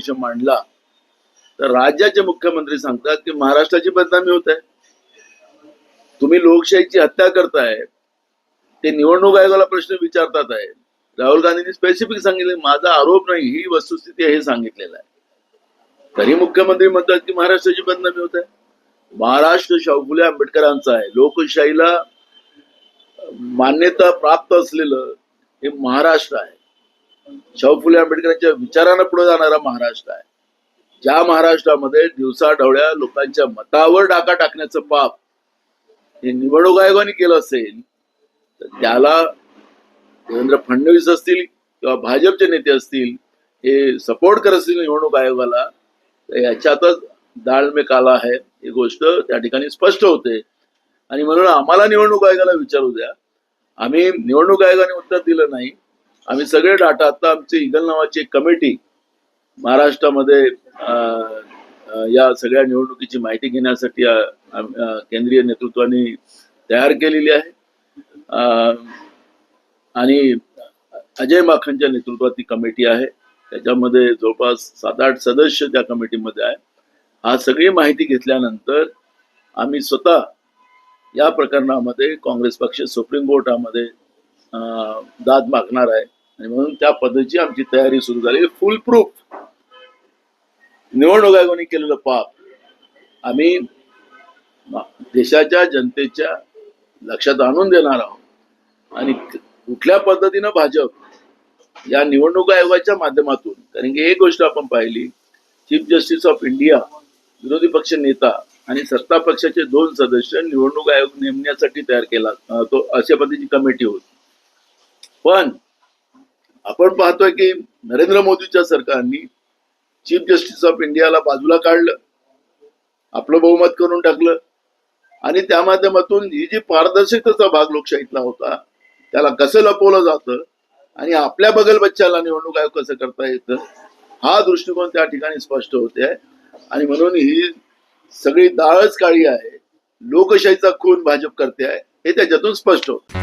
विषय मांडला. तर राज्याचे मुख्यमंत्री सांगतात की महाराष्ट्राची बदनामी होत आहे. तुम्ही लोकशाहीची हत्या करताय. ते निवडणूक आयोगाला प्रश्न विचारतात आहे. राहुल गांधींनी स्पेसिफिक सांगितले माझा आरोप नाही ही वस्तुस्थिती हे सांगितलेलं आहे. तरी मुख्यमंत्री म्हणतात की महाराष्ट्राची बदनामी होत आहे. महाराष्ट्र शाहू आंबेडकरांचा आहे. लोकशाहीला मान्यता प्राप्त असलेलं हे महाराष्ट्र आहे. शाहू फुले आंबेडकरांच्या विचारानं पुढे जाणारा महाराष्ट्र आहे. ज्या महाराष्ट्रामध्ये दिवसाढवळ्या लोकांच्या मतावर डाका टाकण्याचं पाप हे निवडणूक आयोगाने केलं असेल तर त्याला देवेंद्र फडणवीस असतील किंवा भाजपचे नेते असतील हे सपोर्ट करत असतील निवडणूक आयोगाला तर याच्यातच दाळ आला काला आहे. ही गोष्ट त्या ठिकाणी स्पष्ट होते. आणि म्हणून आम्हाला निवडणूक आयोगाला विचारू द्या. आम्ही निवडणूक आयोगाने उत्तर दिलं नाही. आम्ही सगळे डाटा आता आमची इगल नावाची एक कमिटी महाराष्ट्रामध्ये या सगळ्या निवडणुकीची माहिती घेण्यासाठी केंद्रीय नेतृत्वाने तयार केलेली आहे. आणि अजय माखनच्या नेतृत्वात ती कमिटी आहे. त्याच्यामध्ये जवळपास सात आठ सदस्य त्या कमिटीमध्ये आहे. हा सगळी माहिती घेतल्यानंतर आम्ही स्वतः या प्रकरणामध्ये काँग्रेस पक्ष सुप्रीम कोर्टामध्ये दाद मागणार आहे. आणि म्हणून त्या पद्धतीची आमची तयारी सुरू झाली. फुल प्रूफ निवडणूक आयोगाने केलेलं पाप. आम्ही देशाच्या जनतेच्या लक्षात आणून देणार आहोत. आणि कुठल्या पद्धतीनं भाजप या निवडणूक आयोगाच्या माध्यमातून कारण की एक गोष्ट आपण पाहिली चीफ जस्टिस ऑफ इंडिया विरोधी पक्ष नेता आणि सत्ता पक्षाचे दोन सदस्य निवडणूक आयोग नेमण्यासाठी तयार केला तो अशा पद्धतीची कमिटी होती. पण आपण पाहतोय की नरेंद्र मोदीच्या सरकारनी चीफ जस्टिस ऑफ इंडियाला बाजूला काढलं आपलं बहुमत करून टाकलं आणि त्या माध्यमातून ही जी पारदर्शकतेचा भाग लोकशाहीतला होता त्याला कसं लपवलं जातं आणि आपल्या बगल बच्च्याला निवडणूक आयोग कसं करता येतं हा दृष्टिकोन त्या ठिकाणी स्पष्ट होते. आहे आणि म्हणून ही सगळी डाळच काळी आहे लोकशाहीचा खून भाजप करते आहे हे त्याच्यातून स्पष्ट होतं.